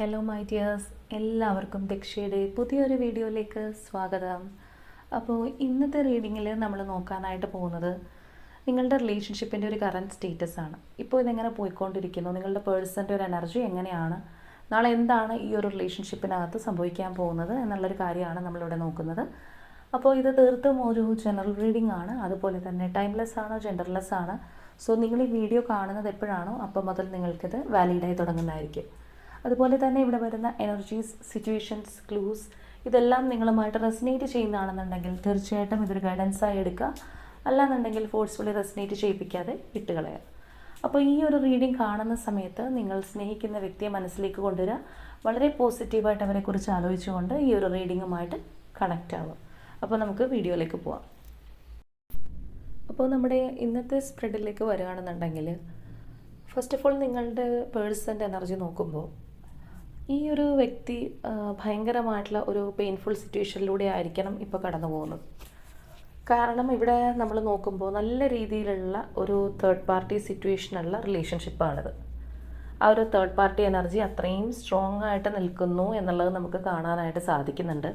Hello my dears എല്ലാവർക്കും ദക്ഷയുടെ പുതിയൊരു വീഡിയോയിലേക്ക് സ്വാഗതം. അപ്പോൾ ഇന്നത്തെ റീഡിങ്ങിൽ നമ്മൾ നോക്കാനായിട്ട് പോകുന്നത് നിങ്ങളുടെ റിലേഷൻഷിപ്പിന്റെ ഒരു കറന്റ് സ്റ്റേറ്റസ് ആണ്. ഇപ്പോൾ ഇതെങ്ങനെ പോയിക്കൊണ്ടിരിക്കുന്നു? നിങ്ങളുടെ പേഴ്സന്റെ ഒരു എനർജി എങ്ങനെയാണ്? നാളെ എന്താണ് ഈ ഒരു റിലേഷൻഷിപ്പിനകത്ത് സംഭവിക്കാൻ പോകുന്നത് എന്നുള്ളൊരു കാര്യമാണ് നമ്മളിവിടെ നോക്കുന്നത്. അപ്പോൾ ഇത് തീർത്തും ഒരു ജനറൽ റീഡിംഗ് ആണ്. അതുപോലെ തന്നെ ടൈംലെസ് ആണ് ജെൻഡർലെസ് ആണ്? സോ നിങ്ങൾ ഈ വീഡിയോ കാണുന്നത് എപ്പോഴാണോ? അപ്പോൾ മുതൽ നിങ്ങൾക്കിത് വാലിഡായി തുടങ്ങുന്നതായിരിക്കും. അതുപോലെ തന്നെ ഇവിടെ വരുന്ന എനർജീസ് സിറ്റുവേഷൻസ് ക്ലൂസ് ഇതെല്ലാം നിങ്ങളുമായിട്ട് റെസിനേറ്റ് ചെയ്യുന്നതാണെന്നുണ്ടെങ്കിൽ തീർച്ചയായിട്ടും ഇതൊരു ഗൈഡൻസായി എടുക്കുക. അല്ലാന്നുണ്ടെങ്കിൽ ഫോഴ്സ്ഫുള്ളി റെസിനേറ്റ് ചെയ്യിപ്പിക്കാതെ ഇട്ടുകളയുക അപ്പോൾ ഈ ഒരു റീഡിംഗ് കാണുന്ന സമയത്ത് നിങ്ങൾ സ്നേഹിക്കുന്ന വ്യക്തിയെ മനസ്സിലേക്ക് കൊണ്ടുവരിക. വളരെ പോസിറ്റീവായിട്ട് അവരെക്കുറിച്ച് ആലോചിച്ചുകൊണ്ട് ഈ ഒരു റീഡിങ്ങുമായിട്ട് കണക്റ്റ് ആവുക. അപ്പോൾ നമുക്ക് വീഡിയോയിലേക്ക് പോവാം. അപ്പോൾ നമ്മുടെ ഇന്നത്തെ സ്പ്രെഡിലേക്ക് വരികയാണെന്നുണ്ടെങ്കിൽ ഫസ്റ്റ് ഓഫ് ഓൾ നിങ്ങളുടെ പേഴ്സന്റെ എനർജി നോക്കുമ്പോൾ ഈ ഒരു വ്യക്തി ഭയങ്കരമായിട്ടുള്ള ഒരു പെയിൻഫുൾ സിറ്റുവേഷനിലൂടെ ആയിരിക്കണം ഇപ്പോൾ കടന്നു പോകുന്നത്. കാരണം ഇവിടെ നമ്മൾ നോക്കുമ്പോൾ നല്ല രീതിയിലുള്ള ഒരു തേർഡ് പാർട്ടി സിറ്റുവേഷനുള്ള റിലേഷൻഷിപ്പാണിത് ആ ഒരു തേർഡ് പാർട്ടി എനർജി അത്രയും സ്ട്രോങ് ആയിട്ട് നിൽക്കുന്നു എന്നുള്ളത് നമുക്ക് കാണാനായിട്ട് സാധിക്കുന്നുണ്ട്.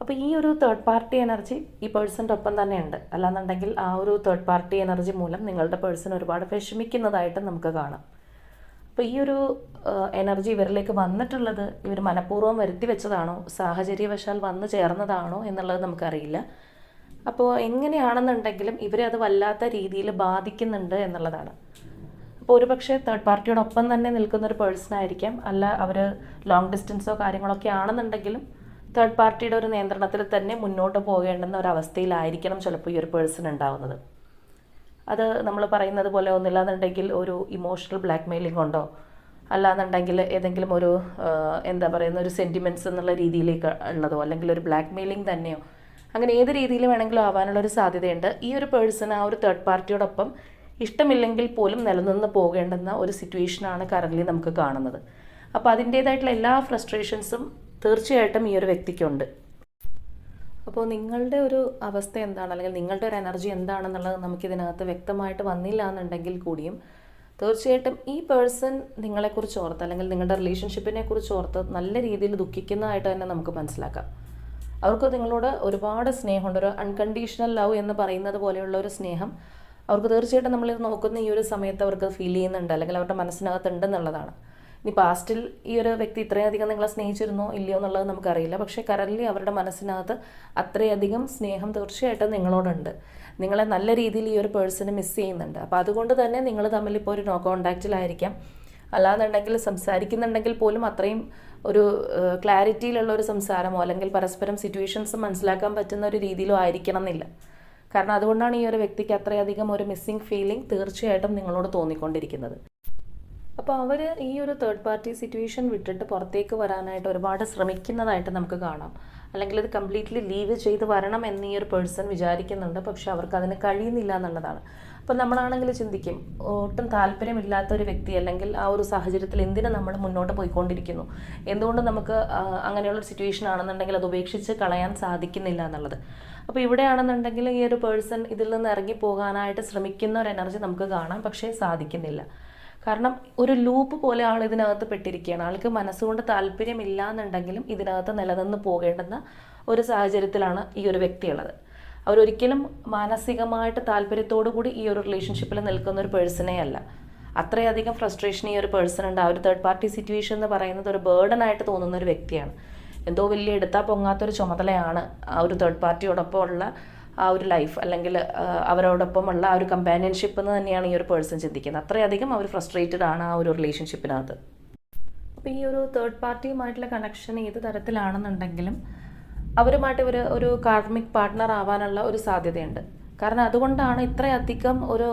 അപ്പോൾ ഈ ഒരു തേർഡ് പാർട്ടി എനർജി ഈ പേഴ്സന്റെ ഒപ്പം തന്നെ ഉണ്ട്. അല്ലാന്നുണ്ടെങ്കിൽ ആ ഒരു തേർഡ് പാർട്ടി എനർജി മൂലം നിങ്ങളുടെ പേഴ്സൺ ഒരുപാട് വിഷമിക്കുന്നതായിട്ട് നമുക്ക് കാണാം. അപ്പോൾ ഈ ഒരു എനർജി ഇവരിലേക്ക് വന്നിട്ടുള്ളത് ഇവർ മനഃപൂർവം വരുത്തി വെച്ചതാണോ? സാഹചര്യവശാൽ വന്നു ചേർന്നതാണോ എന്നുള്ളത് നമുക്കറിയില്ല. അപ്പോൾ എങ്ങനെയാണെന്നുണ്ടെങ്കിലും ഇവരെ അത് വല്ലാത്ത രീതിയിൽ ബാധിക്കുന്നുണ്ട് എന്നുള്ളതാണ്. അപ്പോൾ ഒരുപക്ഷെ തേർഡ് പാർട്ടിയോടൊപ്പം തന്നെ നിൽക്കുന്ന ഒരു പേഴ്സൺ ആയിരിക്കാം. അല്ല അവർ ലോങ് ഡിസ്റ്റൻസോ കാര്യങ്ങളൊക്കെ ആണെന്നുണ്ടെങ്കിലും തേർഡ് പാർട്ടിയുടെ ഒരു നിയന്ത്രണത്തിൽ തന്നെ മുന്നോട്ട് പോകേണ്ടുന്ന ഒരു അവസ്ഥയിലായിരിക്കണം ചിലപ്പോൾ ഈ ഒരു പേഴ്സൺ ഉണ്ടാവുന്നത്. അത് നമ്മൾ പറയുന്നത് പോലെ ഒന്നില്ലാന്നുണ്ടെങ്കിൽ ഒരു ഇമോഷണൽ ബ്ലാക്ക് മെയിലിംഗ് ഉണ്ടോ? അല്ലാന്നുണ്ടെങ്കിൽ ഏതെങ്കിലും ഒരു എന്താ പറയുന്ന ഒരു സെന്റിമെന്റ്സ് എന്നുള്ള രീതിയിലേക്ക് ഉള്ളതോ അല്ലെങ്കിൽ ഒരു ബ്ലാക്ക് മെയിലിംഗ് തന്നെയോ? അങ്ങനെ ഏത് രീതിയിൽ വേണമെങ്കിലും ആവാനുള്ള ഒരു സാധ്യതയുണ്ട്. ഈ ഒരു പേഴ്സൺ ആ ഒരു തേർഡ് പാർട്ടിയോടൊപ്പം ഇഷ്ടമില്ലെങ്കിൽ പോലും നിലനിന്ന് പോകേണ്ടുന്ന ഒരു സിറ്റുവേഷനാണ് കറന്റ് നമുക്ക് കാണുന്നത്. അപ്പോൾ അതിന്റേതായിട്ടുള്ള എല്ലാ ഫ്രസ്ട്രേഷൻസും തീർച്ചയായിട്ടും ഈ ഒരു വ്യക്തിക്കുണ്ട്. അപ്പോൾ നിങ്ങളുടെ ഒരു അവസ്ഥ എന്താണ്? അല്ലെങ്കിൽ നിങ്ങളുടെ ഒരു എനർജി എന്താണെന്നുള്ളത് നമുക്കിതിനകത്ത് വ്യക്തമായിട്ട് വന്നില്ല എന്നുണ്ടെങ്കിൽ കൂടിയും തീർച്ചയായിട്ടും ഈ പേഴ്സൺ നിങ്ങളെക്കുറിച്ച് ഓർത്ത് അല്ലെങ്കിൽ നിങ്ങളുടെ റിലേഷൻഷിപ്പിനെ കുറിച്ച് ഓർത്ത് നല്ല രീതിയിൽ ദുഃഖിക്കുന്നതായിട്ട് തന്നെ നമുക്ക് മനസ്സിലാക്കാം. അവർക്ക് നിങ്ങളോട് ഒരുപാട് സ്നേഹമുണ്ട്. ഒരു അൺകണ്ടീഷണൽ ലവ് എന്ന് പറയുന്നത് പോലെയുള്ള ഒരു സ്നേഹം അവർക്ക് തീർച്ചയായിട്ടും നമ്മളിത് നോക്കുന്ന ഈ ഒരു സമയത്ത് അവർക്ക് ഫീൽ ചെയ്യുന്നുണ്ട്. അല്ലെങ്കിൽ അവരുടെ മനസ്സിനകത്ത് ഉണ്ടെന്നുള്ളതാണ്. ഇനി പാസ്റ്റിൽ ഈ ഒരു വ്യക്തി ഇത്രയധികം നിങ്ങളെ സ്നേഹിച്ചിരുന്നോ ഇല്ലയോ എന്നുള്ളത് നമുക്കറിയില്ല. പക്ഷേ കറൻലി അവരുടെ മനസ്സിനകത്ത് അത്രയധികം സ്നേഹം തീർച്ചയായിട്ടും നിങ്ങളോടുണ്ട്. നിങ്ങളെ നല്ല രീതിയിൽ ഈ ഒരു പേഴ്സണ് മിസ് ചെയ്യുന്നുണ്ട്. അപ്പോൾ അതുകൊണ്ട് തന്നെ നിങ്ങൾ തമ്മിൽ ഇപ്പോൾ ഒരു നോ കോണ്ടാക്റ്റിലായിരിക്കാം അല്ലാന്നുണ്ടെങ്കിൽ സംസാരിക്കുന്നുണ്ടെങ്കിൽ പോലും അത്രയും ഒരു ക്ലാരിറ്റിയിലുള്ള ഒരു സംസാരമോ അല്ലെങ്കിൽ പരസ്പരം സിറ്റുവേഷൻസ് മനസ്സിലാക്കാൻ പറ്റുന്ന ഒരു രീതിയിലോ ആയിരിക്കണം എന്നില്ല കാരണം അതുകൊണ്ടാണ് ഈ ഒരു വ്യക്തിക്ക് അത്രയധികം ഒരു മിസ്സിങ് ഫീലിംഗ് തീർച്ചയായിട്ടും നിങ്ങളോട് തോന്നിക്കൊണ്ടിരിക്കുന്നത്. അപ്പോൾ അവർ ഈ ഒരു തേർഡ് പാർട്ടി സിറ്റുവേഷൻ വിട്ടിട്ട് പുറത്തേക്ക് വരാനായിട്ട് ഒരുപാട് ശ്രമിക്കുന്നതായിട്ട് നമുക്ക് കാണാം. അല്ലെങ്കിൽ ഇത് കംപ്ലീറ്റ്ലി ലീവ് ചെയ്ത് വരണം എന്ന് ഈ ഒരു പേഴ്സൺ വിചാരിക്കുന്നുണ്ട്. പക്ഷെ അവർക്ക് അതിന് കഴിയുന്നില്ല എന്നുള്ളതാണ്. അപ്പോൾ നമ്മളാണെങ്കിൽ ചിന്തിക്കും ഒട്ടും താല്പര്യമില്ലാത്ത ഒരു വ്യക്തി അല്ലെങ്കിൽ ആ ഒരു സാഹചര്യത്തിൽ എന്തിനു നമ്മൾ മുന്നോട്ട് പോയിക്കൊണ്ടിരിക്കുന്നു? എന്തുകൊണ്ട് നമുക്ക് അങ്ങനെയുള്ള സിറ്റുവേഷൻ ആണെന്നുണ്ടെങ്കിൽ അത് ഉപേക്ഷിച്ച് കളയാൻ സാധിക്കുന്നില്ല എന്നുള്ളത്. അപ്പോൾ ഇവിടെയാണെന്നുണ്ടെങ്കിൽ ഈ ഒരു പേഴ്സൺ ഇതിൽ നിന്ന് ഇറങ്ങി പോകാനായിട്ട് ശ്രമിക്കുന്ന ഒരു എനർജി നമുക്ക് കാണാം പക്ഷേ സാധിക്കുന്നില്ല. കാരണം ഒരു ലൂപ്പ് പോലെ ആൾ ഇതിനകത്ത് പെട്ടിരിക്കുകയാണ്. ആൾക്ക് മനസ്സുകൊണ്ട് താല്പര്യമില്ല എന്നുണ്ടെങ്കിലും ഇതിനകത്ത് നിലനിന്ന് പോകേണ്ടുന്ന ഒരു സാഹചര്യത്തിലാണ് ഈ ഒരു വ്യക്തിയുള്ളത്. അവരൊരിക്കലും മാനസികമായിട്ട് താല്പര്യത്തോടു കൂടി ഈ ഒരു റിലേഷൻഷിപ്പിൽ നിൽക്കുന്ന ഒരു പേഴ്സണേ അല്ല. അത്രയധികം ഫ്രസ്ട്രേഷൻ ഈ ഒരു പേഴ്സൺ ഉണ്ട്. ആ ഒരു തേർഡ് പാർട്ടി സിറ്റുവേഷൻ എന്ന് പറയുന്നത് ഒരു ബേർഡൻ ആയിട്ട് തോന്നുന്ന ഒരു വ്യക്തിയാണ്. എന്തോ വലിയ എടുത്താൽ പൊങ്ങാത്തൊരു ചുമതലയാണ് ആ ഒരു തേർഡ് പാർട്ടിയോടൊപ്പം ഉള്ള ആ ഒരു ലൈഫ് അല്ലെങ്കിൽ അവരോടൊപ്പമുള്ള ആ ഒരു കമ്പാനിയൻഷിപ്പ് എന്ന് തന്നെയാണ് ഈ ഒരു പേഴ്സൺ ചിന്തിക്കുന്നത്. അത്രയധികം അവർ ഫ്രസ്ട്രേറ്റഡ് ആണ് ആ ഒരു റിലേഷൻഷിപ്പിനകത്ത് അപ്പോൾ ഈ ഒരു തേർഡ് പാർട്ടിയുമായിട്ടുള്ള കണക്ഷൻ ഏത് തരത്തിലാണെന്നുണ്ടെങ്കിലും അവരുമായിട്ട് ഒരു ഒരു കാർമിക് പാർട്ട്ണർ ആവാനുള്ള ഒരു സാധ്യതയുണ്ട്. കാരണം അതുകൊണ്ടാണ് ഇത്രയധികം ഒരു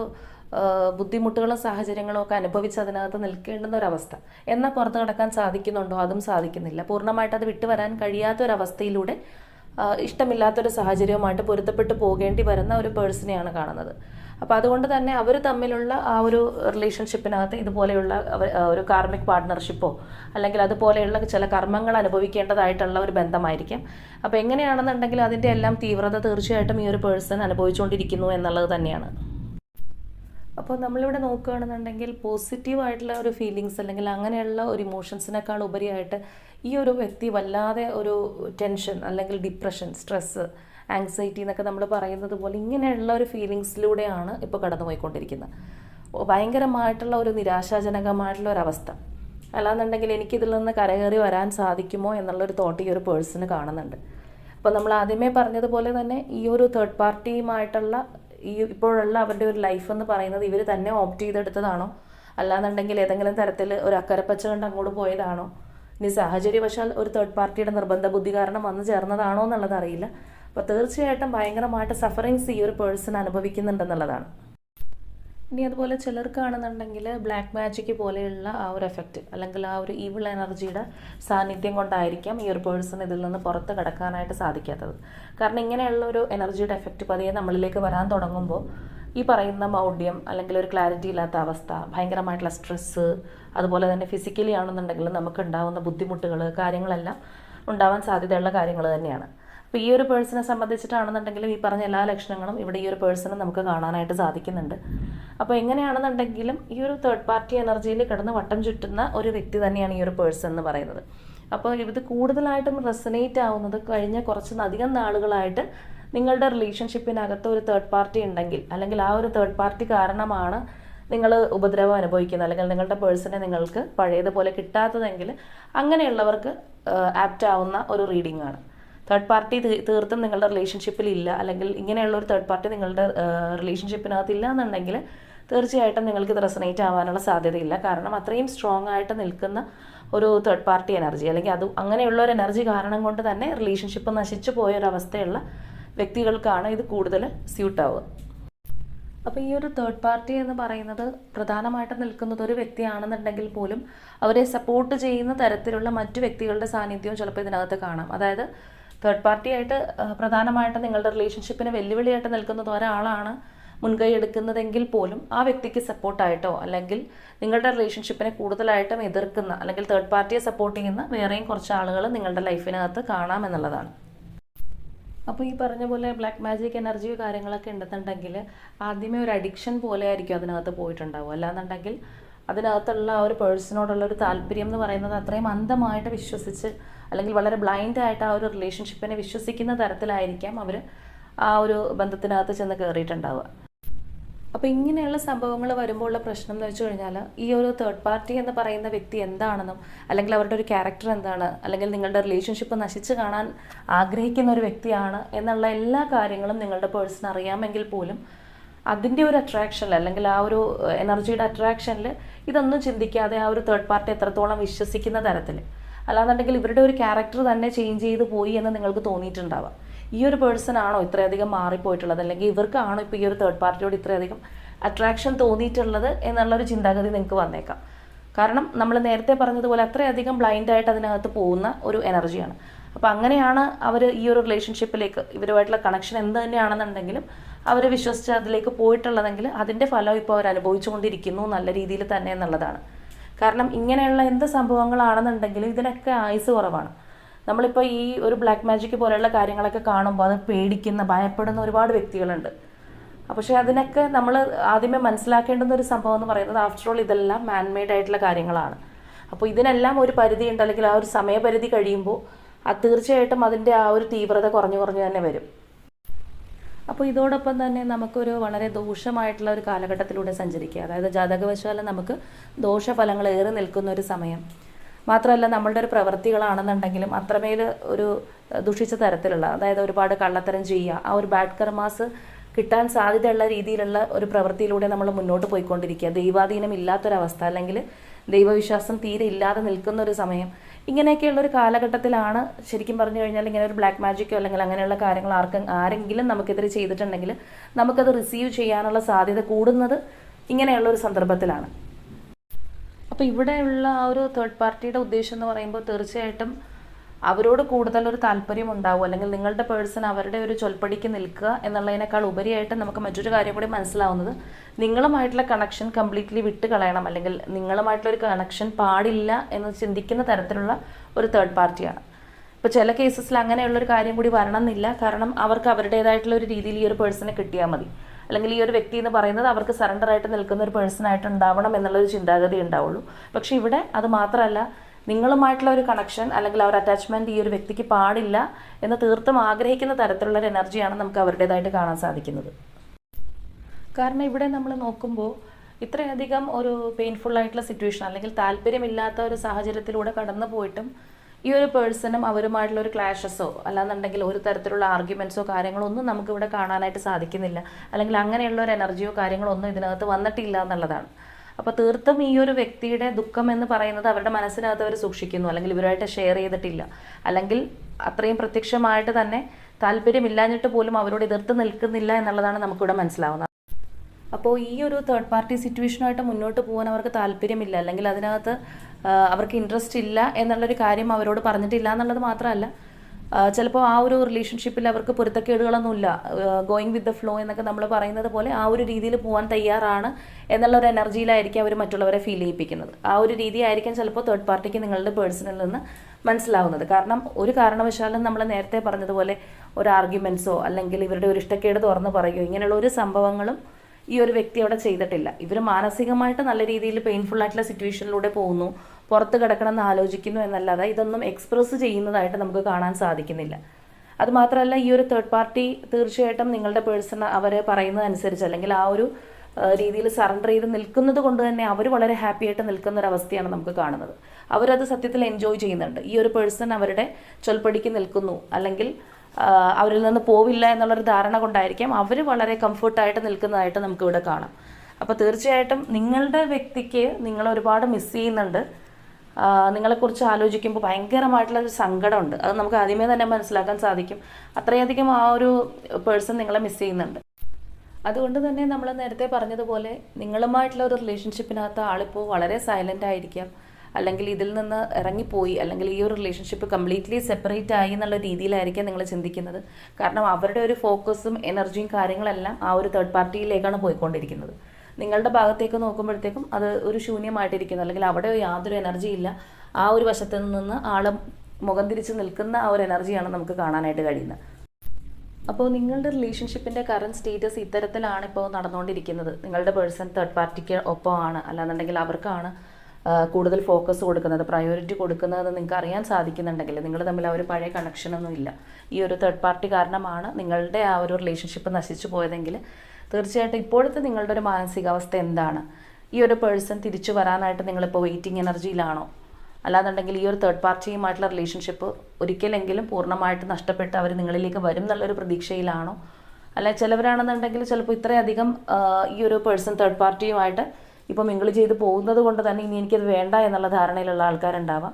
ബുദ്ധിമുട്ടുകളും സാഹചര്യങ്ങളും ഒക്കെ അനുഭവിച്ച് അതിനകത്ത് നിൽക്കേണ്ടുന്ന ഒരവസ്ഥ എന്നാൽ പുറത്ത് കിടക്കാൻ സാധിക്കുന്നുണ്ടോ? അതും സാധിക്കുന്നില്ല. പൂർണമായിട്ട് അത് വിട്ടുവരാൻ കഴിയാത്ത ഒരവസ്ഥയിലൂടെ ഇഷ്ടമില്ലാത്തൊരു സാഹചര്യവുമായിട്ട് പൊരുത്തപ്പെട്ട് പോകേണ്ടി വരുന്ന ഒരു പേഴ്സണെയാണ് കാണുന്നത്. അപ്പോൾ അതുകൊണ്ട് തന്നെ അവർ തമ്മിലുള്ള ആ ഒരു റിലേഷൻഷിപ്പിനകത്ത് ഇതുപോലെയുള്ള ഒരു കാർമിക് പാർട്ട്ണർഷിപ്പോ അല്ലെങ്കിൽ അതുപോലെയുള്ള ചില കർമ്മങ്ങൾ അനുഭവിക്കേണ്ടതായിട്ടുള്ള ഒരു ബന്ധമായിരിക്കും. അപ്പോൾ എങ്ങനെയാണെന്നുണ്ടെങ്കിൽ അതിന്റെ എല്ലാം തീവ്രത തീർച്ചയായിട്ടും ഈ ഒരു പേഴ്സൺ അനുഭവിച്ചുകൊണ്ടിരിക്കുന്നു എന്നുള്ളത് തന്നെയാണ്. അപ്പോൾ നമ്മളിവിടെ നോക്കുകയാണെന്നുണ്ടെങ്കിൽ പോസിറ്റീവായിട്ടുള്ള ഒരു ഫീലിങ്സ് അല്ലെങ്കിൽ അങ്ങനെയുള്ള ഒരു ഇമോഷൻസിനേക്കാൾ ഉപരിയായിട്ട് ഈ ഒരു വ്യക്തി വല്ലാതെ ഒരു ടെൻഷൻ അല്ലെങ്കിൽ ഡിപ്രഷൻ സ്ട്രെസ്സ് ആങ്സൈറ്റി എന്നൊക്കെ നമ്മൾ പറയുന്നത് പോലെ ഇങ്ങനെയുള്ള ഒരു ഫീലിങ്സിലൂടെയാണ് ഇപ്പോൾ കടന്നുപോയിക്കൊണ്ടിരിക്കുന്നത്. ഭയങ്കരമായിട്ടുള്ള ഒരു നിരാശാജനകമായിട്ടുള്ള ഒരു അവസ്ഥ. അല്ലാന്നുണ്ടെങ്കിൽ എനിക്കിതിൽ നിന്ന് കരകയറി വരാൻ സാധിക്കുമോ എന്നുള്ളൊരു തോട്ട് ഈ ഒരു പേഴ്സണ് കാണുന്നുണ്ട്. അപ്പോൾ നമ്മൾ ആദ്യമേ പറഞ്ഞതുപോലെ തന്നെ ഈ ഒരു തേർഡ് പാർട്ടിയുമായിട്ടുള്ള ഈ ഇപ്പോഴുള്ള അവരുടെ ഒരു ലൈഫ് എന്ന് പറയുന്നത് ഇവർ തന്നെ ഓപ്റ്റ് ചെയ്തെടുത്തതാണോ? അല്ലാന്നുണ്ടെങ്കിൽ ഏതെങ്കിലും തരത്തിൽ ഒരു അക്കരപ്പച്ച കണ്ട് അങ്ങോട്ട് പോയതാണോ? ഇനി സാഹചര്യവശാൽ ഒരു തേർഡ് പാർട്ടിയുടെ നിർബന്ധ ബുദ്ധി കാരണം വന്നു ചേർന്നതാണോ എന്നുള്ളത് അറിയില്ല. അപ്പോൾ തീർച്ചയായിട്ടും ഭയങ്കരമായിട്ട് സഫറിങ്സ് ഈ ഒരു പേഴ്സൺ അനുഭവിക്കുന്നുണ്ടെന്നുള്ളതാണ്. ഇനി അതുപോലെ ചിലർക്കാണെന്നുണ്ടെങ്കിൽ ബ്ലാക്ക് മാജിക് പോലെയുള്ള ആ ഒരു എഫക്റ്റ് അല്ലെങ്കിൽ ആ ഒരു ഈവിൾ എനർജിയുടെ സാന്നിധ്യം കൊണ്ടായിരിക്കാം ഈ ഒരു പേഴ്സൺ ഇതിൽ നിന്ന് പുറത്ത് കടക്കാനായിട്ട് സാധിക്കാത്തത്. കാരണം ഇങ്ങനെയുള്ള ഒരു എനർജിയുടെ എഫക്റ്റ് പതിയെ നമ്മളിലേക്ക് വരാൻ തുടങ്ങുമ്പോൾ ഈ പറയുന്ന മൗഢ്യം അല്ലെങ്കിൽ ഒരു ക്ലാരിറ്റി ഇല്ലാത്ത അവസ്ഥ ഭയങ്കരമായിട്ടുള്ള സ്ട്രെസ്സ് അതുപോലെ തന്നെ ഫിസിക്കലി ആണെന്നുണ്ടെങ്കിൽ നമുക്ക് ഉണ്ടാകുന്ന ബുദ്ധിമുട്ടുകൾ കാര്യങ്ങളെല്ലാം ഉണ്ടാവാൻ സാധ്യതയുള്ള കാര്യങ്ങൾ തന്നെയാണ്. അപ്പോൾ ഈ ഒരു പേഴ്സണെ സംബന്ധിച്ചിട്ടാണെന്നുണ്ടെങ്കിലും ഈ പറഞ്ഞ എല്ലാ ലക്ഷണങ്ങളും ഇവിടെ ഈ ഒരു പേഴ്സണെ നമുക്ക് കാണാനായിട്ട് സാധിക്കുന്നുണ്ട്. അപ്പോൾ എങ്ങനെയാണെന്നുണ്ടെങ്കിലും ഈ ഒരു തേർഡ് പാർട്ടി എനർജിയിൽ കിടന്ന് വട്ടം ചുറ്റുന്ന ഒരു വ്യക്തി തന്നെയാണ് ഈ ഒരു പേഴ്സൺ എന്ന് പറയുന്നത്. അപ്പോൾ ഇത് കൂടുതലായിട്ടും റെസനേറ്റ് ആവുന്നത് കഴിഞ്ഞ കുറച്ച് അധികം നാളുകളായിട്ട് നിങ്ങളുടെ റിലേഷൻഷിപ്പിനകത്ത് ഒരു തേർഡ് പാർട്ടി ഉണ്ടെങ്കിൽ അല്ലെങ്കിൽ ആ ഒരു തേർഡ് പാർട്ടി കാരണമാണ് നിങ്ങൾ ഉപദ്രവം അനുഭവിക്കുന്നത്. അല്ലെങ്കിൽ നിങ്ങളുടെ പേഴ്സണെ നിങ്ങൾക്ക് പഴയതുപോലെ കിട്ടാത്തതെങ്കിൽ അങ്ങനെയുള്ളവർക്ക് ആപ്റ്റ് ആവുന്ന ഒരു റീഡിംഗ് ആണ്. തേർഡ് പാർട്ടി തീർത്തും നിങ്ങളുടെ റിലേഷൻഷിപ്പിൽ ഇല്ല. അല്ലെങ്കിൽ ഇങ്ങനെയുള്ള ഒരു തേർഡ് പാർട്ടി നിങ്ങളുടെ റിലേഷൻഷിപ്പിനകത്ത് ഇല്ല എന്നുണ്ടെങ്കിൽ തീർച്ചയായിട്ടും നിങ്ങൾക്ക് ഇത് റെസനേറ്റ് ആവാനുള്ള സാധ്യതയില്ല. കാരണം അത്രയും സ്ട്രോങ് ആയിട്ട് നിൽക്കുന്ന ഒരു തേർഡ് പാർട്ടി എനർജി അല്ലെങ്കിൽ അത് അങ്ങനെയുള്ള ഒരു എനർജി കാരണം കൊണ്ട് തന്നെ റിലേഷൻഷിപ്പ് നശിച്ചു പോയൊരവസ്ഥയുള്ള വ്യക്തികൾക്കാണ് ഇത് കൂടുതൽ സ്യൂട്ട് ആവുക അപ്പോൾ ഈ ഒരു തേർഡ് പാർട്ടി എന്ന് പറയുന്നത് പ്രധാനമായിട്ടും നിൽക്കുന്നത് ഒരു വ്യക്തിയാണെന്നുണ്ടെങ്കിൽ പോലും അവരെ സപ്പോർട്ട് ചെയ്യുന്ന തരത്തിലുള്ള മറ്റു വ്യക്തികളുടെ സാന്നിധ്യവും ചിലപ്പോൾ ഇതിനകത്ത് കാണാം. അതായത് തേർഡ് പാർട്ടി ആയിട്ട് ആ, പ്രധാനമായിട്ടും നിങ്ങളുടെ റിലേഷൻഷിപ്പിന് വെല്ലുവിളിയായിട്ട് നിൽക്കുന്നത് ഒരാളാണ് മുൻകൈ എടുക്കുന്നതെങ്കിൽ പോലും ആ വ്യക്തിക്ക് സപ്പോർട്ടായിട്ടോ അല്ലെങ്കിൽ നിങ്ങളുടെ റിലേഷൻഷിപ്പിനെ കൂടുതലായിട്ടും എതിർക്കുന്ന അല്ലെങ്കിൽ തേർഡ് പാർട്ടിയെ സപ്പോർട്ട് ചെയ്യുന്ന വേറെയും കുറച്ച് ആളുകൾ നിങ്ങളുടെ ലൈഫിനകത്ത് കാണാം എന്നുള്ളതാണ്. അപ്പോൾ ഈ പറഞ്ഞ പോലെ ബ്ലാക്ക് മാജിക് എനർജിയോ കാര്യങ്ങളൊക്കെ ഉണ്ടെന്നുണ്ടെങ്കിൽ ആദ്യമേ ഒരു അഡിക്ഷൻ പോലെ ആയിരിക്കും അതിനകത്ത് പോയിട്ടുണ്ടാവും അല്ലാന്നുണ്ടെങ്കിൽ അതിനകത്തുള്ള ആ ഒരു പേഴ്സണോടുള്ള ഒരു താല്പര്യം എന്ന് പറയുന്നത് അത്രയും അന്ധമായിട്ട് വിശ്വസിച്ച് അല്ലെങ്കിൽ വളരെ ബ്ലൈൻഡ് ആയിട്ട് ആ ഒരു റിലേഷൻഷിപ്പിനെ വിശ്വസിക്കുന്ന തരത്തിലായിരിക്കാം അവർ ആ ഒരു ബന്ധത്തിനകത്ത് ചെന്ന് കയറിയിട്ടുണ്ടാവുക അപ്പോൾ ഇങ്ങനെയുള്ള സംഭവങ്ങൾ വരുമ്പോൾ ഉള്ള പ്രശ്നം എന്ന് വെച്ച് കഴിഞ്ഞാൽ ഈ ഒരു തേർഡ് പാർട്ടി എന്ന് പറയുന്ന വ്യക്തി എന്താണെന്നും അല്ലെങ്കിൽ അവരുടെ ഒരു ക്യാരക്ടർ എന്താണ് അല്ലെങ്കിൽ നിങ്ങളുടെ റിലേഷൻഷിപ്പ് നശിച്ച് കാണാൻ ആഗ്രഹിക്കുന്ന ഒരു വ്യക്തിയാണ് എന്നുള്ള എല്ലാ കാര്യങ്ങളും നിങ്ങളുടെ പേഴ്സൺ അറിയാമെങ്കിൽ പോലും അതിന്റെ ഒരു അട്രാക്ഷനിൽ അല്ലെങ്കിൽ ആ ഒരു എനർജിയുടെ അട്രാക്ഷനിൽ ഇതൊന്നും ചിന്തിക്കാതെ ആ ഒരു തേർഡ് പാർട്ടി എത്രത്തോളം വിശ്വസിക്കുന്ന തരത്തിൽ അല്ലാന്നുണ്ടെങ്കിൽ ഇവരുടെ ഒരു ക്യാരക്ടർ തന്നെ ചേഞ്ച് ചെയ്ത് പോയി എന്ന് നിങ്ങൾക്ക് തോന്നിയിട്ടുണ്ടാവാം. ഈ ഒരു പേഴ്സൺ ആണോ ഇത്രയധികം മാറിപ്പോയിട്ടുള്ളത്? അല്ലെങ്കിൽ ഇവർക്കാണോ ഇപ്പോൾ ഈ ഒരു തേർഡ് പാർട്ടിയോട് ഇത്രയധികം അട്രാക്ഷൻ തോന്നിയിട്ടുള്ളത് എന്നുള്ളൊരു ചിന്താഗതി നിങ്ങൾക്ക് വന്നേക്കാം. കാരണം നമ്മൾ നേരത്തെ പറഞ്ഞതുപോലെ അത്രയധികം ബ്ലൈൻഡായിട്ട് അതിനകത്ത് പോകുന്ന ഒരു എനർജിയാണ് അപ്പോൾ അങ്ങനെയാണ് അവർ ഈ ഒരു റിലേഷൻഷിപ്പിലേക്ക് ഇവരുമായിട്ടുള്ള കണക്ഷൻ എന്ത് തന്നെയാണെന്നുണ്ടെങ്കിലും അവർ വിശ്വസിച്ച് അതിലേക്ക് പോയിട്ടുള്ളതെങ്കിൽ അതിന്റെ ഫലം ഇപ്പോൾ അവർ അനുഭവിച്ചുകൊണ്ടിരിക്കുന്നു നല്ല രീതിയിൽ തന്നെ എന്നുള്ളതാണ്. കാരണം ഇങ്ങനെയുള്ള എന്ത് സംഭവങ്ങളാണെന്നുണ്ടെങ്കിലും ഇതിനൊക്കെ ആയുസ് കുറവാണ്. നമ്മളിപ്പോൾ ഈ ഒരു ബ്ലാക്ക് മാജിക് പോലെയുള്ള കാര്യങ്ങളൊക്കെ കാണുമ്പോൾ അത് പേടിക്കുന്ന ഭയപ്പെടുന്ന ഒരുപാട് വ്യക്തികളുണ്ട്. പക്ഷേ അതിനൊക്കെ നമ്മൾ ആദ്യമേ മനസ്സിലാക്കേണ്ടുന്ന ഒരു സംഭവം എന്ന് പറയുന്നത് ആഫ്റ്റർ ഓൾ ഇതെല്ലാം മാൻമെയ്ഡ് ആയിട്ടുള്ള കാര്യങ്ങളാണ്. അപ്പോൾ ഇതിനെല്ലാം ഒരു പരിധി ഉണ്ട് അല്ലെങ്കിൽ ആ ഒരു സമയപരിധി കഴിയുമ്പോൾ അത് തീർച്ചയായിട്ടും അതിന്റെ ആ ഒരു തീവ്രത കുറഞ്ഞു കുറഞ്ഞു തന്നെ വരും. അപ്പോൾ ഇതോടൊപ്പം തന്നെ നമുക്കൊരു വളരെ ദോഷമായിട്ടുള്ള ഒരു കാലഘട്ടത്തിലൂടെ സഞ്ചരിക്കുക. അതായത് ജാതകവശാലം നമുക്ക് ദോഷഫലങ്ങൾ ഏറി നിൽക്കുന്ന ഒരു സമയം. മാത്രമല്ല നമ്മളുടെ ഒരു പ്രവൃത്തികളാണെന്നുണ്ടെങ്കിലും അത്രമേൽ ഒരു ദുഷിച്ച തരത്തിലുള്ള അതായത് ഒരുപാട് കള്ളത്തരം ചെയ്യുക ആ ഒരു ബാഡ് കർമാസ് കിട്ടാൻ സാധ്യതയുള്ള രീതിയിലുള്ള ഒരു പ്രവൃത്തിയിലൂടെ നമ്മൾ മുന്നോട്ട് പോയിക്കൊണ്ടിരിക്കുക. ദൈവാധീനം ഇല്ലാത്തൊരവസ്ഥ അല്ലെങ്കിൽ ദൈവവിശ്വാസം തീരെ ഇല്ലാതെ നിൽക്കുന്ന ഒരു സമയം. ഇങ്ങനെയൊക്കെയുള്ള ഒരു കാലഘട്ടത്തിലാണ് ശരിക്കും പറഞ്ഞു കഴിഞ്ഞാൽ ഇങ്ങനെ ഒരു ബ്ലാക്ക് മാജിക്കോ അല്ലെങ്കിൽ അങ്ങനെയുള്ള കാര്യങ്ങൾ ആർക്കും ആരെങ്കിലും നമുക്കെതിരെ ചെയ്തിട്ടുണ്ടെങ്കിൽ നമുക്കത് റിസീവ് ചെയ്യാനുള്ള സാധ്യത കൂടുന്നത് ഇങ്ങനെയുള്ള ഒരു സന്ദർഭത്തിലാണ്. അപ്പോൾ ഇവിടെയുള്ള ആ ഒരു തേർഡ് പാർട്ടിയുടെ ഉദ്ദേശം എന്ന് പറയുമ്പോൾ തീർച്ചയായിട്ടും അവരോട് കൂടുതൽ ഒരു താല്പര്യം ഉണ്ടാവും. അല്ലെങ്കിൽ നിങ്ങളുടെ പേഴ്സൺ അവരുടെ ഒരു ചൊൽപ്പടിക്ക് നിൽക്കുക എന്നുള്ളതിനേക്കാൾ ഉപരിയായിട്ട് നമുക്ക് മറ്റൊരു കാര്യം കൂടി മനസ്സിലാവുന്നത്. നിങ്ങളുമായിട്ടുള്ള കണക്ഷൻ കംപ്ലീറ്റ്ലി വിട്ട് കളയണം അല്ലെങ്കിൽ നിങ്ങളുമായിട്ടുള്ള ഒരു കണക്ഷൻ പാടില്ല എന്ന് ചിന്തിക്കുന്ന തരത്തിലുള്ള ഒരു തേർഡ് പാർട്ടിയാണ് ഇപ്പോൾ ചില കേസസിൽ അങ്ങനെയുള്ള ഒരു കാര്യം കൂടി വരണം എന്നില്ല കാരണം അവർക്ക് അവരുടേതായിട്ടുള്ള ഒരു രീതിയിൽ ഈ ഒരു പേഴ്സണെ കിട്ടിയാൽ മതി. അല്ലെങ്കിൽ ഈ ഒരു വ്യക്തി എന്ന് പറയുന്നത് അവർക്ക് സറണ്ടർ ആയിട്ട് നിൽക്കുന്ന ഒരു പേഴ്സൺ ആയിട്ട് ഉണ്ടാവണം എന്നുള്ളൊരു ചിന്താഗതി ഉണ്ടാവുള്ളൂ. പക്ഷെ ഇവിടെ അത് മാത്രമല്ല നിങ്ങളുമായിട്ടുള്ള ഒരു കണക്ഷൻ അല്ലെങ്കിൽ ആ ഒരു അറ്റാച്ച്മെന്റ് ഈ ഒരു വ്യക്തിക്ക് പാടില്ല എന്ന് തീർത്തും ആഗ്രഹിക്കുന്ന തരത്തിലുള്ള ഒരു എനർജിയാണ് നമുക്ക് അവരുടേതായിട്ട് കാണാൻ സാധിക്കുന്നത്. കാരണം ഇവിടെ നമ്മൾ നോക്കുമ്പോൾ ഇത്രയധികം ഒരു പെയിൻഫുൾ ആയിട്ടുള്ള സിറ്റുവേഷൻ അല്ലെങ്കിൽ താല്പര്യമില്ലാത്ത ഒരു സാഹചര്യത്തിലൂടെ കടന്നു പോയിട്ടും ഈ ഒരു പേഴ്സണും അവരുമായിട്ടുള്ള ഒരു ക്ലാഷസോ അല്ലാന്നുണ്ടെങ്കിൽ ഒരു തരത്തിലുള്ള ആർഗ്യുമെന്റ്സോ കാര്യങ്ങളോ ഒന്നും നമുക്ക് ഇവിടെ കാണാനായിട്ട് സാധിക്കുന്നില്ല. അല്ലെങ്കിൽ അങ്ങനെയുള്ള ഒരു എനർജിയോ കാര്യങ്ങളോ ഒന്നും ഇതിനകത്ത് വന്നിട്ടില്ല എന്നുള്ളതാണ്. അപ്പോൾ തീർത്തും ഈ ഒരു വ്യക്തിയുടെ ദുഃഖം എന്ന് പറയുന്നത് അവരുടെ മനസ്സിനകത്ത് അവർ സൂക്ഷിക്കുന്നു. അല്ലെങ്കിൽ ഇവരുമായിട്ട് ഷെയർ ചെയ്തിട്ടില്ല. അല്ലെങ്കിൽ അത്രയും പ്രത്യക്ഷമായിട്ട് തന്നെ താല്പര്യമില്ലാഞ്ഞിട്ട് പോലും അവരോട് എതിർത്ത് നിൽക്കുന്നില്ല എന്നുള്ളതാണ് നമുക്കിവിടെ മനസ്സിലാവുന്നത്. അപ്പോൾ ഈ ഒരു തേർഡ് പാർട്ടി സിറ്റുവേഷനുമായിട്ട് മുന്നോട്ട് പോകാൻ അവർക്ക് താല്പര്യമില്ല. അല്ലെങ്കിൽ അതിനകത്ത് അവർക്ക് ഇൻട്രസ്റ്റ് ഇല്ല എന്നുള്ളൊരു കാര്യം അവരോട് പറഞ്ഞിട്ടില്ല എന്നുള്ളത് മാത്രമല്ല ചിലപ്പോൾ ആ ഒരു റിലേഷൻഷിപ്പിൽ അവർക്ക് പൊരുത്തക്കേടുകളൊന്നുമില്ല. ഗോയിങ് വിത്ത് ദ ഫ്ലോ എന്നൊക്കെ നമ്മൾ പറയുന്നത് പോലെ ആ ഒരു രീതിയിൽ പോകാൻ തയ്യാറാണ് എന്നുള്ള ഒരു എനർജിയിലായിരിക്കും അവർ മറ്റുള്ളവരെ ഫീൽ ചെയ്യിപ്പിക്കുന്നത്. ആ ഒരു രീതി ആയിരിക്കും ചിലപ്പോൾ തേർഡ് പാർട്ടിക്ക് നിങ്ങളുടെ പേഴ്സണിൽ നിന്ന് മനസ്സിലാവുന്നത്. കാരണം ഒരു കാരണവശാലും നമ്മൾ നേരത്തെ പറഞ്ഞതുപോലെ ഒരു ആർഗ്യുമെന്റ്സോ അല്ലെങ്കിൽ ഇവരുടെ ഒരു ഇഷ്ടക്കേട് തുറന്ന് പറയുകയോ ഇങ്ങനെയുള്ള ഒരു സംഭവങ്ങളും ഈ ഒരു വ്യക്തി അവിടെ ചെയ്തിട്ടില്ല. ഇവർ മാനസികമായിട്ട് നല്ല രീതിയിൽ പെയിൻഫുൾ ആയിട്ടുള്ള സിറ്റുവേഷനിലൂടെ പോകുന്നു. പുറത്ത് കിടക്കണം എന്ന് ആലോചിക്കുന്നു എന്നല്ലാതെ ഇതൊന്നും എക്സ്പ്രസ് ചെയ്യുന്നതായിട്ട് നമുക്ക് കാണാൻ സാധിക്കുന്നില്ല. അതുമാത്രമല്ല ഈ ഒരു തേർഡ് പാർട്ടി തീർച്ചയായിട്ടും നിങ്ങളുടെ പേഴ്സൺ അവർ പറയുന്നതനുസരിച്ച് അല്ലെങ്കിൽ ആ ഒരു രീതിയിൽ സറണ്ടർ ചെയ്ത് നിൽക്കുന്നത് കൊണ്ട് തന്നെ അവർ വളരെ ഹാപ്പി ആയിട്ട് നിൽക്കുന്ന ഒരു അവസ്ഥയാണ് നമുക്ക് കാണുന്നത്. അവരത് സത്യത്തിൽ എൻജോയ് ചെയ്യുന്നുണ്ട്. ഈ ഒരു പേഴ്സൺ അവരുടെ ചൊൽപ്പടിക്ക് നിൽക്കുന്നു. അല്ലെങ്കിൽ അവരിൽ നിന്ന് പോവില്ല എന്നുള്ളൊരു ധാരണ കൊണ്ടായിരിക്കാം അവർ വളരെ കംഫർട്ടായിട്ട് നിൽക്കുന്നതായിട്ട് നമുക്കിവിടെ കാണാം. അപ്പോൾ തീർച്ചയായിട്ടും നിങ്ങളുടെ വ്യക്തിക്ക് നിങ്ങൾ ഒരുപാട് മിസ് ചെയ്യുന്നുണ്ട്. നിങ്ങളെക്കുറിച്ച് ആലോചിക്കുമ്പോൾ ഭയങ്കരമായിട്ടുള്ള ഒരു സങ്കടമുണ്ട്. അത് നമുക്ക് ആദ്യമേ തന്നെ മനസ്സിലാക്കാൻ സാധിക്കും. അത്രയധികം ആ ഒരു പേഴ്സൺ നിങ്ങളെ മിസ് ചെയ്യുന്നുണ്ട്. അതുകൊണ്ട് തന്നെ നമ്മൾ നേരത്തെ പറഞ്ഞതുപോലെ നിങ്ങളുമായിട്ടുള്ള ഒരു റിലേഷൻഷിപ്പിനകത്ത് ആളിപ്പോൾ വളരെ സൈലന്റ് ആയിരിക്കാം. അല്ലെങ്കിൽ ഇതിൽ നിന്ന് ഇറങ്ങിപ്പോയി അല്ലെങ്കിൽ ഈ ഒരു റിലേഷൻഷിപ്പ് കംപ്ലീറ്റ്ലി സെപ്പറേറ്റ് ആയി എന്നുള്ള രീതിയിലായിരിക്കാം നിങ്ങൾ ചിന്തിക്കുന്നത്. കാരണം അവരുടെ ഒരു ഫോക്കസും എനർജിയും കാര്യങ്ങളെല്ലാം ആ ഒരു തേർഡ് പാർട്ടിയിലേക്കാണ് പോയിക്കൊണ്ടിരിക്കുന്നത്. നിങ്ങളുടെ ഭാഗത്തേക്ക് നോക്കുമ്പോഴത്തേക്കും അത് ഒരു ശൂന്യമായിട്ടിരിക്കുന്നു. അല്ലെങ്കിൽ അവിടെ യാതൊരു എനർജി ഇല്ല. ആ ഒരു വശത്ത് നിന്ന് ആൾ മുഖം തിരിച്ച് നിൽക്കുന്ന ആ ഒരു എനർജിയാണ് നമുക്ക് കാണാനായിട്ട് കഴിയുന്നത്. അപ്പോൾ നിങ്ങളുടെ റിലേഷൻഷിപ്പിന്റെ കറണ്ട് സ്റ്റേറ്റസ് ഇത്തരത്തിലാണ് ഇപ്പോൾ നടന്നുകൊണ്ടിരിക്കുന്നത്. നിങ്ങളുടെ പേഴ്സൺ തേർഡ് പാർട്ടിക്ക് ഒപ്പമാണ്. അല്ലാന്നുണ്ടെങ്കിൽ അവർക്കാണ് കൂടുതൽ ഫോക്കസ് കൊടുക്കുന്നത് പ്രയോറിറ്റി കൊടുക്കുന്നത് നിങ്ങൾക്ക് അറിയാൻ സാധിക്കുന്നുണ്ടെങ്കിൽ നിങ്ങൾ തമ്മിൽ ആ ഒരു പഴയ കണക്ഷനൊന്നും ഇല്ല. ഈ ഒരു തേർഡ് പാർട്ടി കാരണമാണ് നിങ്ങളുടെ ആ ഒരു റിലേഷൻഷിപ്പ് നശിച്ചു പോയതെങ്കിൽ തീർച്ചയായിട്ടും ഇപ്പോഴത്തെ നിങ്ങളുടെ ഒരു മാനസികാവസ്ഥ എന്താണ്? ഈ ഒരു പേഴ്സൺ തിരിച്ചു വരാനായിട്ട് നിങ്ങളിപ്പോൾ വെയിറ്റിംഗ് എനർജിയിലാണോ അല്ലാന്നുണ്ടെങ്കിൽ ഈ ഒരു തേർഡ് പാർട്ടിയുമായിട്ടുള്ള റിലേഷൻഷിപ്പ് ഒരിക്കലെങ്കിലും പൂർണമായിട്ട് നഷ്ടപ്പെട്ട് അവർ നിങ്ങളിലേക്ക് വരും എന്നുള്ളൊരു പ്രതീക്ഷയിലാണോ? അല്ല ചിലവരാണെന്നുണ്ടെങ്കിൽ ചിലപ്പോൾ ഇത്രയധികം ഈ ഒരു പേഴ്സൺ തേർഡ് പാർട്ടിയുമായിട്ട് ഇപ്പോൾ മിങ്കിൾ ചെയ്ത് പോകുന്നത് കൊണ്ട് തന്നെ ഇനി എനിക്കത് വേണ്ട എന്നുള്ള ധാരണയിലുള്ള ആൾക്കാരുണ്ടാവാം.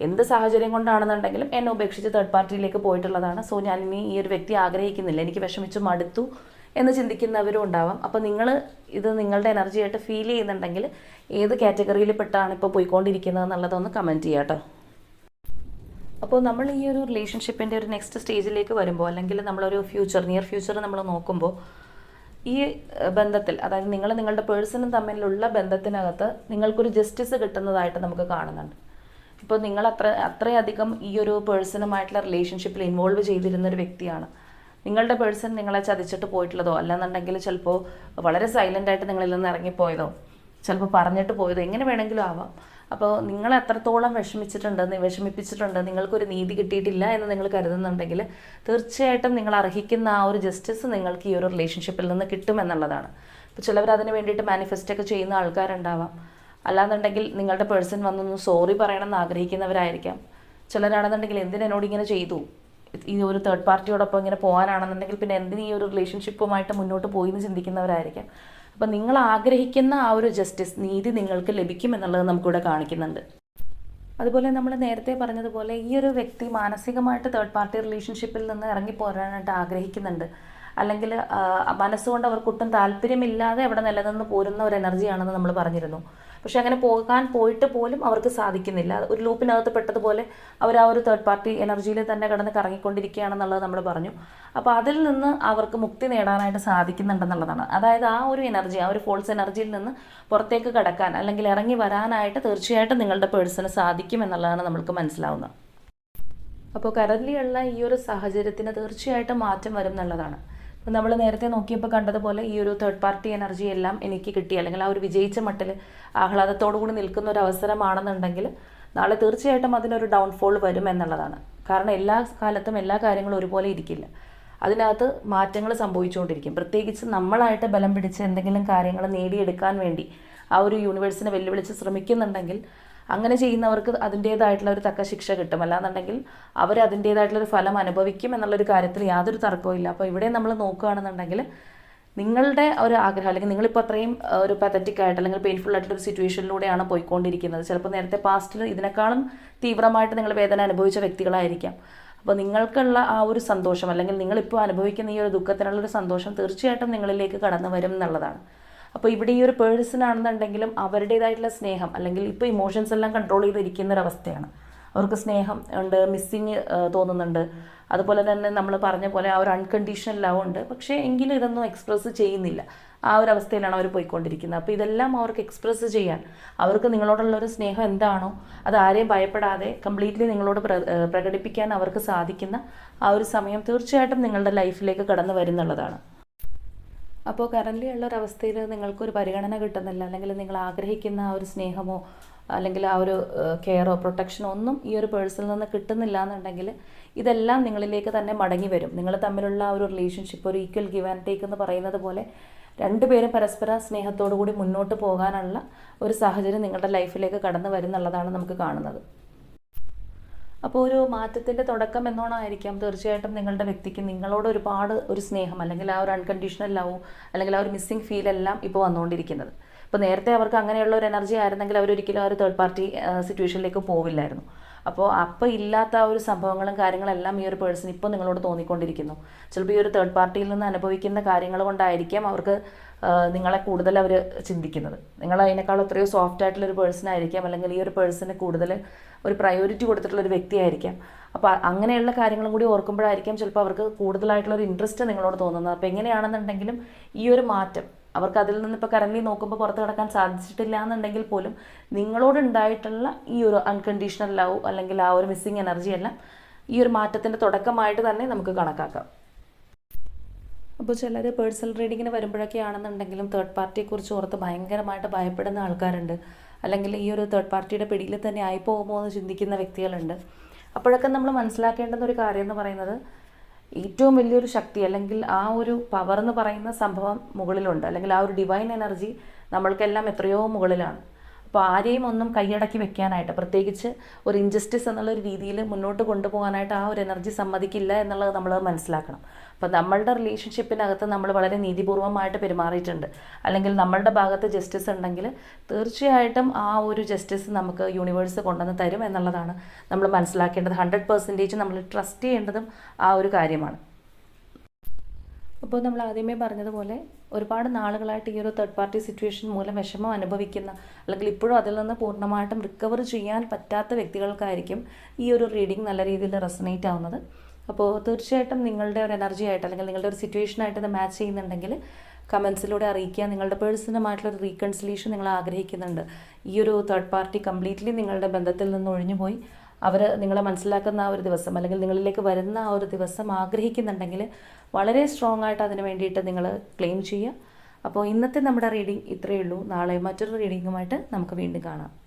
എന്ത് സാഹചര്യം കൊണ്ടാണെന്നുണ്ടെങ്കിലും എന്നെ ഉപേക്ഷിച്ച് തേർഡ് പാർട്ടിയിലേക്ക് പോയിട്ടുള്ളതാണ്. സോ ഞാൻ ഇനി ഈ ഒരു വ്യക്തി ആഗ്രഹിക്കുന്നില്ല. എനിക്ക് വിഷമിച്ച് മടുത്തു എന്ന് ചിന്തിക്കുന്നവരും ഉണ്ടാവാം. അപ്പോൾ നിങ്ങൾ ഇത് നിങ്ങളുടെ എനർജി ആയിട്ട് ഫീൽ ചെയ്യുന്നുണ്ടെങ്കിൽ ഏത് കാറ്റഗറിയിൽ പെട്ടാണ് ഇപ്പോൾ പോയിക്കൊണ്ടിരിക്കുന്നത് എന്നുള്ളതൊന്ന് കമന്റ് ചെയ്യാം കേട്ടോ അപ്പോൾ നമ്മൾ ഈ ഒരു റിലേഷൻഷിപ്പിന്റെ ഒരു നെക്സ്റ്റ് സ്റ്റേജിലേക്ക് വരുമ്പോൾ അല്ലെങ്കിൽ നമ്മളൊരു ഫ്യൂച്ചർ നിയർ ഫ്യൂച്ചർ നമ്മൾ നോക്കുമ്പോൾ ഈ ബന്ധത്തിൽ അതായത് നിങ്ങൾ നിങ്ങളുടെ പേഴ്സണും തമ്മിലുള്ള ബന്ധത്തിനകത്ത് നിങ്ങൾക്കൊരു ജസ്റ്റിസ് കിട്ടുന്നതായിട്ട് നമുക്ക് കാണുന്നുണ്ട്. ഇപ്പോൾ നിങ്ങൾ അത്ര അത്രയധികം ഈ ഒരു പേഴ്സണുമായിട്ടുള്ള റിലേഷൻഷിപ്പിൽ ഇൻവോൾവ് ചെയ്തിരുന്ന ഒരു വ്യക്തിയാണ്. നിങ്ങളുടെ പേഴ്സൺ നിങ്ങളെ ചതിച്ചിട്ട് പോയിട്ടുള്ളതോ അല്ലാന്നുണ്ടെങ്കിൽ ചിലപ്പോൾ വളരെ സൈലന്റ് ആയിട്ട് നിങ്ങളിൽ നിന്ന് ഇറങ്ങിപ്പോയതോ ചിലപ്പോൾ പറഞ്ഞിട്ട് പോയതോ എങ്ങനെ വേണമെങ്കിലും ആവാം. അപ്പോൾ നിങ്ങൾ എത്രത്തോളം വിഷമിച്ചിട്ടുണ്ട് വിഷമിപ്പിച്ചിട്ടുണ്ട് നിങ്ങൾക്കൊരു നീതി കിട്ടിയിട്ടില്ല എന്ന് നിങ്ങൾ കരുതുന്നുണ്ടെങ്കിൽ തീർച്ചയായിട്ടും നിങ്ങൾ അർഹിക്കുന്ന ആ ഒരു ജസ്റ്റിസ് നിങ്ങൾക്ക് ഈ ഒരു റിലേഷൻഷിപ്പിൽ നിന്ന് കിട്ടുമെന്നുള്ളതാണ് ഇപ്പോൾ ചിലവർ അതിന് വേണ്ടിയിട്ട് മാനിഫെസ്റ്റ് ഒക്കെ ചെയ്യുന്ന ആൾക്കാരുണ്ടാവാം. അല്ലാന്നുണ്ടെങ്കിൽ നിങ്ങളുടെ പേഴ്സൺ വന്നൊന്ന് സോറി പറയണമെന്ന് ആഗ്രഹിക്കുന്നവരായിരിക്കാം. ചിലരാണെന്നുണ്ടെങ്കിൽ എന്തിനോട് ഇങ്ങനെ ചെയ്തു? ഈ ഒരു തേർഡ് പാർട്ടിയോടൊപ്പം ഇങ്ങനെ പോകാനാണെന്നുണ്ടെങ്കിൽ പിന്നെ എന്തിന് ഈ ഒരു റിലേഷൻഷിപ്പുമായിട്ട് മുന്നോട്ട് പോയി എന്ന് ചിന്തിക്കുന്നവരായിരിക്കാം. അപ്പം നിങ്ങൾ ആഗ്രഹിക്കുന്ന ആ ഒരു ജസ്റ്റിസ് നീതി നിങ്ങൾക്ക് ലഭിക്കുമെന്നുള്ളത് നമുക്കിവിടെ കാണിക്കുന്നുണ്ട്. അതുപോലെ നമ്മൾ നേരത്തെ പറഞ്ഞതുപോലെ ഈ ഒരു വ്യക്തി മാനസികമായിട്ട് തേർഡ് പാർട്ടി റിലേഷൻഷിപ്പിൽ നിന്ന് ഇറങ്ങി പോരാനായിട്ട് ആഗ്രഹിക്കുന്നുണ്ട്. അല്ലെങ്കിൽ മനസ്സുകൊണ്ട് അവർക്കൊട്ടും താല്പര്യമില്ലാതെ അവിടെ നിലനിന്ന് പോരുന്ന ഒരു എനർജിയാണെന്ന് നമ്മൾ പറഞ്ഞിരുന്നു. പക്ഷെ അങ്ങനെ പോകാൻ പോയിട്ട് പോലും അവർക്ക് സാധിക്കുന്നില്ല. ഒരു ലൂപ്പിനകത്ത് പെട്ടതുപോലെ അവർ ആ ഒരു തേർഡ് പാർട്ടി എനർജിയിൽ തന്നെ കിടന്ന് കറങ്ങിക്കൊണ്ടിരിക്കുകയാണെന്നുള്ളത് നമ്മൾ പറഞ്ഞു. അപ്പോൾ അതിൽ നിന്ന് അവർക്ക് മുക്തി നേടാനായിട്ട് സാധിക്കുന്നുണ്ടെന്നുള്ളതാണ്. അതായത് ആ ഒരു എനർജി ആ ഒരു ഫോൾസ് എനർജിയിൽ നിന്ന് പുറത്തേക്ക് കടക്കാൻ അല്ലെങ്കിൽ ഇറങ്ങി വരാനായിട്ട് തീർച്ചയായിട്ടും നിങ്ങളുടെ പേഴ്സണ് സാധിക്കും എന്നുള്ളതാണ് നമ്മൾക്ക് മനസ്സിലാവുന്നത്. അപ്പോൾ കരലിയുള്ള ഈ ഒരു സാഹചര്യത്തിന് തീർച്ചയായിട്ടും മാറ്റം വരും എന്നുള്ളതാണ്. നമ്മൾ നേരത്തെ നോക്കിയപ്പോൾ കണ്ടതുപോലെ ഈ ഒരു തേർഡ് പാർട്ടി എനർജി എല്ലാം എനിക്ക് കിട്ടി. അല്ലെങ്കിൽ ആ ഒരു വിജയിച്ച മട്ടിൽ ആഹ്ലാദത്തോടു കൂടി നിൽക്കുന്ന ഒരു അവസരമാണെന്നുണ്ടെങ്കിൽ നാളെ തീർച്ചയായിട്ടും അതിനൊരു ഡൗൺഫോൾ വരും എന്നുള്ളതാണ്. കാരണം എല്ലാ കാലത്തും എല്ലാ കാര്യങ്ങളും ഒരുപോലെ ഇരിക്കില്ല. അതിനകത്ത് മാറ്റങ്ങൾ സംഭവിച്ചുകൊണ്ടിരിക്കും. പ്രത്യേകിച്ച് നമ്മളായിട്ട് ബലം പിടിച്ച് എന്തെങ്കിലും കാര്യങ്ങൾ നേടിയെടുക്കാൻ വേണ്ടി ആ ഒരു യൂണിവേഴ്സിനെ വെല്ലുവിളിച്ച് ശ്രമിക്കുന്നുണ്ടെങ്കിൽ അങ്ങനെ ചെയ്യുന്നവർക്ക് അതിന്റേതായിട്ടുള്ള ഒരു തക്ക ശിക്ഷ കിട്ടും. അല്ലാന്നുണ്ടെങ്കിൽ അവർ അതിന്റേതായിട്ടുള്ള ഒരു ഫലം അനുഭവിക്കും എന്നുള്ളൊരു കാര്യത്തിൽ യാതൊരു തർക്കവും ഇല്ല. അപ്പോൾ ഇവിടെ നമ്മൾ നോക്കുകയാണെന്നുണ്ടെങ്കിൽ നിങ്ങളുടെ ഒരു ആഗ്രഹം അല്ലെങ്കിൽ നിങ്ങളിപ്പോൾ അത്രയും ഒരു പതറ്റിക് ആയിട്ട് അല്ലെങ്കിൽ പെയിൻഫുൾ ആയിട്ടുള്ള ഒരു സിറ്റുവേഷനിലൂടെയാണ് പോയിക്കൊണ്ടിരിക്കുന്നത്. ചിലപ്പോൾ നേരത്തെ പാസ്റ്റിൽ ഇതിനേക്കാളും തീവ്രമായിട്ട് നിങ്ങൾ വേദന അനുഭവിച്ച വ്യക്തികളായിരിക്കാം. അപ്പോൾ നിങ്ങൾക്കുള്ള ആ ഒരു സന്തോഷം അല്ലെങ്കിൽ നിങ്ങളിപ്പോൾ അനുഭവിക്കുന്ന ഈ ഒരു ദുഃഖത്തിനുള്ള ഒരു സന്തോഷം തീർച്ചയായിട്ടും നിങ്ങളിലേക്ക് കടന്നു വരും എന്നുള്ളതാണ്. അപ്പോൾ ഇവിടെ ഈ ഒരു പേഴ്സൺ ആണെന്നുണ്ടെങ്കിലും അവരുടേതായിട്ടുള്ള സ്നേഹം അല്ലെങ്കിൽ ഇപ്പോൾ ഇമോഷൻസ് എല്ലാം കൺട്രോൾ ചെയ്തിരിക്കുന്ന ഒരു അവസ്ഥയാണ്. അവർക്ക് സ്നേഹം ഉണ്ട് മിസ്സിങ് തോന്നുന്നുണ്ട്. അതുപോലെ തന്നെ നമ്മൾ പറഞ്ഞ പോലെ ആ ഒരു അൺകണ്ടീഷണൽ ലവ് ഉണ്ട്. പക്ഷേ എങ്കിലും ഇതൊന്നും എക്സ്പ്രസ് ചെയ്യുന്നില്ല. ആ ഒരു അവസ്ഥയിലാണ് അവർ പോയിക്കൊണ്ടിരിക്കുന്നത്. അപ്പോൾ ഇതെല്ലാം അവർക്ക് എക്സ്പ്രസ് ചെയ്യാൻ അവർക്ക് നിങ്ങളോടുള്ള ഒരു സ്നേഹം എന്താണോ അത് ആരെയും ഭയപ്പെടാതെ കംപ്ലീറ്റ്ലി നിങ്ങളോട് പ്ര- പ്രകടിപ്പിക്കാൻ അവർക്ക് സാധിക്കുന്ന ആ ഒരു സമയം തീർച്ചയായിട്ടും നിങ്ങളുടെ ലൈഫിലേക്ക് കടന്നു വരുന്നുള്ളതാണ് അപ്പോൾ കറന്റ് ഉള്ള ഒരു അവസ്ഥയിൽ നിങ്ങൾക്കൊരു പരിഗണന കിട്ടുന്നില്ല. അല്ലെങ്കിൽ നിങ്ങൾ ആഗ്രഹിക്കുന്ന ആ ഒരു സ്നേഹമോ അല്ലെങ്കിൽ ആ ഒരു കെയറോ പ്രൊട്ടക്ഷനോ ഒന്നും ഈ ഒരു പേഴ്സണിൽ നിന്ന് കിട്ടുന്നില്ല എന്നുണ്ടെങ്കിൽ ഇതെല്ലാം നിങ്ങളിലേക്ക് തന്നെ മടങ്ങി വരും. നിങ്ങൾ തമ്മിലുള്ള ആ ഒരു റിലേഷൻഷിപ്പ് ഒരു ഈക്വൽ ഗിവ് ആൻഡ് ടേക്ക് എന്ന് പറയുന്നത് പോലെ രണ്ടുപേരും പരസ്പര സ്നേഹത്തോടു കൂടി മുന്നോട്ട് പോകാനുള്ള ഒരു സാഹചര്യം നിങ്ങളുടെ ലൈഫിലേക്ക് കടന്നു വരുന്നുള്ളതാണ് നമുക്ക് കാണുന്നത്. അപ്പോൾ ഒരു മാറ്റത്തിന്റെ തുടക്കം എന്നോണമായിരിക്കാം തീർച്ചയായിട്ടും നിങ്ങളുടെ വ്യക്തിക്ക് നിങ്ങളോട് ഒരുപാട് ഒരു സ്നേഹം അല്ലെങ്കിൽ ആ ഒരു അൺകണ്ടീഷണൽ ലവ് അല്ലെങ്കിൽ ആ ഒരു മിസ്സിങ് ഫീൽ എല്ലാം ഇപ്പോൾ വന്നുകൊണ്ടിരിക്കുന്നത് ഇപ്പോൾ നേരത്തെ അവർക്ക് അങ്ങനെയുള്ള ഒരു എനർജി ആയിരുന്നെങ്കിൽ അവർ ഒരിക്കലും ആ ഒരു തേർഡ് പാർട്ടി സിറ്റുവേഷനിലേക്ക് പോവില്ലായിരുന്നു. അപ്പോൾ അപ്പോൾ ഇല്ലാത്ത ആ ഒരു സംഭവങ്ങളും കാര്യങ്ങളെല്ലാം ഈ ഒരു പേഴ്സൺ ഇപ്പോൾ നിങ്ങളോട് തോന്നിക്കൊണ്ടിരിക്കുന്നു. ചിലപ്പോൾ ഈ ഒരു തേർഡ് പാർട്ടിയിൽ നിന്ന് അനുഭവിക്കുന്ന കാര്യങ്ങൾ കൊണ്ടായിരിക്കാം അവർക്ക് നിങ്ങളെ കൂടുതൽ അവർ ചിന്തിക്കുന്നത്. നിങ്ങൾ അതിനേക്കാൾ എത്രയോ സോഫ്റ്റ് ആയിട്ടുള്ള ഒരു പേഴ്സൺ ആയിരിക്കാം. അല്ലെങ്കിൽ ഈ ഒരു പേഴ്സണ് കൂടുതൽ ഒരു പ്രയോറിറ്റി കൊടുത്തിട്ടുള്ള ഒരു വ്യക്തിയായിരിക്കാം അപ്പോൾ അങ്ങനെയുള്ള കാര്യങ്ങളും കൂടി ഓർക്കുമ്പോഴായിരിക്കാം ചിലപ്പോൾ അവർക്ക് കൂടുതലായിട്ടുള്ള ഒരു ഇൻട്രസ്റ്റ് നിങ്ങളോട് തോന്നുന്നത്. അപ്പോൾ എങ്ങനെയാണെന്നുണ്ടെങ്കിലും ഈ ഒരു മാറ്റം അവർക്ക് അതിൽ നിന്ന് ഇപ്പോൾ കറന്റ് നോക്കുമ്പോൾ പുറത്ത് കിടക്കാൻ സാധിച്ചിട്ടില്ല എന്നുണ്ടെങ്കിൽ പോലും നിങ്ങളോട് ഉണ്ടായിട്ടുള്ള ഈ ഒരു അൺകണ്ടീഷണൽ ലവ് അല്ലെങ്കിൽ ആ ഒരു മിസ്സിങ് എനർജി എല്ലാം ഈ ഒരു മാറ്റത്തിന്റെ തുടക്കമായിട്ട് തന്നെ നമുക്ക് കണക്കാക്കാം. അപ്പോൾ ചിലർ പേഴ്സണൽ റീഡിങ്ങിന് വരുമ്പോഴൊക്കെ ആണെന്നുണ്ടെങ്കിലും തേർഡ് പാർട്ടിയെക്കുറിച്ച് ഓർത്ത് ഭയങ്കരമായിട്ട് ഭയപ്പെടുന്ന ആൾക്കാരുണ്ട്. അല്ലെങ്കിൽ ഈ ഒരു തേർഡ് പാർട്ടിയുടെ പിടിയിൽ തന്നെ ആയിപ്പോകുമോ എന്ന് ചിന്തിക്കുന്ന വ്യക്തികളുണ്ട്. അപ്പോഴൊക്കെ നമ്മൾ മനസ്സിലാക്കേണ്ടുന്ന ഒരു കാര്യം എന്ന് പറയുന്നത് ഏറ്റവും വലിയൊരു ശക്തി അല്ലെങ്കിൽ ആ ഒരു പവർ എന്ന് പറയുന്ന സംഭവം മുകളിലുണ്ട്. അല്ലെങ്കിൽ ആ ഒരു ഡിവൈൻ എനർജി നമ്മൾക്കെല്ലാം എത്രയോ മുകളിലാണ്. അപ്പോൾ ആരെയും ഒന്നും കൈയടക്കി വെക്കാനായിട്ട് പ്രത്യേകിച്ച് ഒരു ഇൻജസ്റ്റിസ് എന്നുള്ള ഒരു രീതിയിൽ മുന്നോട്ട് കൊണ്ടുപോകാനായിട്ട് ആ ഒരു എനർജി സമ്മതിക്കില്ല എന്നുള്ളത് നമ്മൾ മനസ്സിലാക്കണം. അപ്പോൾ നമ്മളുടെ റിലേഷൻഷിപ്പിനകത്ത് നമ്മൾ വളരെ നീതിപൂർവമായിട്ട് പെരുമാറിയിട്ടുണ്ട്. അല്ലെങ്കിൽ നമ്മളുടെ ഭാഗത്ത് ജസ്റ്റിസ് ഉണ്ടെങ്കിൽ തീർച്ചയായിട്ടും ആ ഒരു ജസ്റ്റിസ് നമുക്ക് യൂണിവേഴ്സ് കൊണ്ടുവന്ന് തരും എന്നുള്ളതാണ് നമ്മൾ മനസ്സിലാക്കേണ്ടത്. ഹൺഡ്രഡ് പെർസെന്റേജ് നമ്മൾ ട്രസ്റ്റ് ചെയ്യേണ്ടതും ആ ഒരു കാര്യമാണ്. അപ്പോൾ നമ്മൾ ആദ്യമേ പറഞ്ഞതുപോലെ ഒരുപാട് നാളുകളായിട്ട് ഈ ഒരു തേർഡ് പാർട്ടി സിറ്റുവേഷൻ മൂലം വിഷമം അനുഭവിക്കുന്ന അല്ലെങ്കിൽ ഇപ്പോഴും അതിൽ നിന്ന് പൂർണമായിട്ടും റിക്കവർ ചെയ്യാൻ പറ്റാത്ത വ്യക്തികൾക്കായിരിക്കും ഈ ഒരു റീഡിംഗ് നല്ല രീതിയിൽ റെസനേറ്റ് ആവുന്നത്. അപ്പോൾ തീർച്ചയായിട്ടും നിങ്ങളുടെ ഒരു എനർജി ആയിട്ട് അല്ലെങ്കിൽ നിങ്ങളുടെ ഒരു സിറ്റുവേഷനായിട്ട് ഇത് മാച്ച് ചെയ്യുന്നുണ്ടെങ്കിൽ കമൻസിലൂടെ അറിയിക്കുക. നിങ്ങളുടെ പേഴ്സണുമായിട്ടുള്ള ഒരു റീകൺസിലേഷൻ നിങ്ങൾ ആഗ്രഹിക്കുന്നുണ്ട്. ഈ ഒരു തേർഡ് പാർട്ടി കംപ്ലീറ്റ്ലി നിങ്ങളുടെ ബന്ധത്തിൽ നിന്ന് ഒഴിഞ്ഞു പോയി അവർ നിങ്ങളെ മനസ്സിലാക്കുന്ന ആ ഒരു ദിവസം അല്ലെങ്കിൽ നിങ്ങളിലേക്ക് വരുന്ന ആ ഒരു ദിവസം ആഗ്രഹിക്കുന്നുണ്ടെങ്കിൽ വളരെ സ്ട്രോങ് ആയിട്ട് അതിന് വേണ്ടിയിട്ട് നിങ്ങൾ ക്ലെയിം ചെയ്യുക. അപ്പോൾ ഇന്നത്തെ നമ്മുടെ റീഡിംഗ് ഇത്രയേ ഉള്ളൂ. നാളെ മറ്റൊരു റീഡിങ്ങുമായിട്ട് നമുക്ക് വീണ്ടും കാണാം.